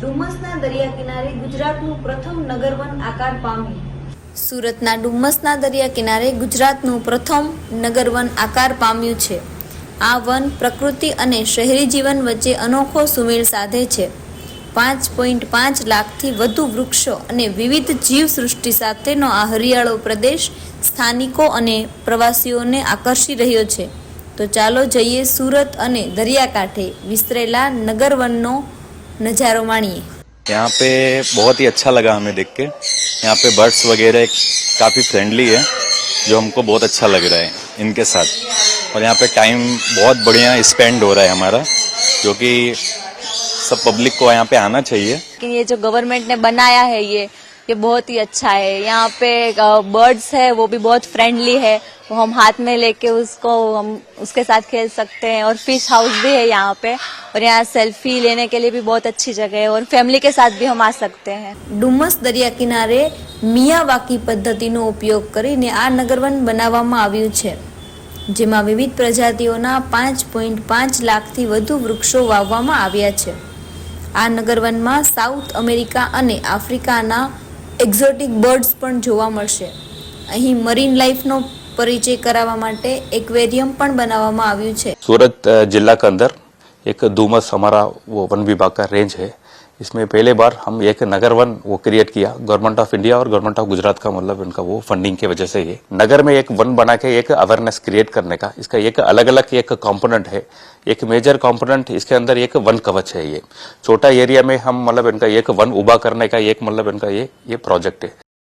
ડુમસના દરિયા કિનારે ગુજરાતનું પ્રથમ નગરવન આકાર પામ્યું સુરતના ડુમસના દરિયા કિનારે ગુજરાતનું પ્રથમ નગરવન આકાર પામ્યું છે. આ વન પ્રકૃતિ અને શહેરી જીવન વચ્ચે અનોખો સુમેળ સાધે છે. પાંચ પોઈન્ટ પાંચ લાખથી વધુ વૃક્ષો અને વિવિધ જીવસૃષ્ટિ સાથેનો આ હરિયાળો પ્રદેશ સ્થાનિકો અને પ્રવાસીઓને આકર્ષી રહ્યો છે. તો ચાલો જઈએ સુરત અને દરિયાકાંઠે વિસ્તરેલા નગરવનનો नजारो मानिए यहाँ पे बहुत ही अच्छा लगा हमें देख के। यहाँ पे बर्ड्स वगैरह काफ़ी फ्रेंडली है जो हमको बहुत अच्छा लग रहा है इनके साथ। और यहाँ पे टाइम बहुत बढ़िया स्पेंड हो रहा है हमारा क्योंकि सब पब्लिक को यहाँ पे आना चाहिए। ये जो गवर्नमेंट ने बनाया है ये ये बहुत ही अच्छा है यहाँ पे बर्ड्स है वो भी बहुत फ्रेंडली है वो हम हाथ में लेके उसको हम उसके साथ खेल सकते हैं और फिश हाउस भी है यहाँ पे और यहाँ सेल्फी लेने के लिए भी बहुत अच्छी जगह है और फैमिली के साथ भी हम आ सकते हैं ડુમસ દરિયા કિનારે મિયાવાકી પદ્ધતિનો ઉપયોગ કરીને આ નગરવન બનાવવામાં આવ્યું છે જેમાં વિવિધ પ્રજાતિઓના પાંચ પોઈન્ટ પાંચ લાખથી વધુ વૃક્ષો વાવવામાં આવ્યા છે આ નગરવનમાં સાઉથ અમેરિકા અને આફ્રિકાના એક્ઝોટિક બર્ડ્સ પણ જોવા મળશે. અહીં મરીન લાઈફનો પરિચય કરાવવા માટે એક્વેરિયમ પણ બનાવવામાં આવ્યું છે. સુરત જિલ્લા કંદર एक डूमस हमारा वो वन विभाग का रेंज है। इसमें पहले बार हम एक नगर वन वो क्रिएट किया गवर्नमेंट ऑफ़ इंडिया और गवर्नमेंट ऑफ़ गुजरात का मतलब इनका वो फंडिंग की वजह से ये नगर में एक वन बना के एक अवेयरनेस क्रिएट करने का, इसका एक अलग अलग एक कंपोनेंट है। एक मेजर कंपोनेंट इसके अंदर एक वन कवच है ये। छोटा एरिया में हम मतलब इनका एक वन उबा करने का एक मतलब इनका ये ये प्रोजेक्ट है।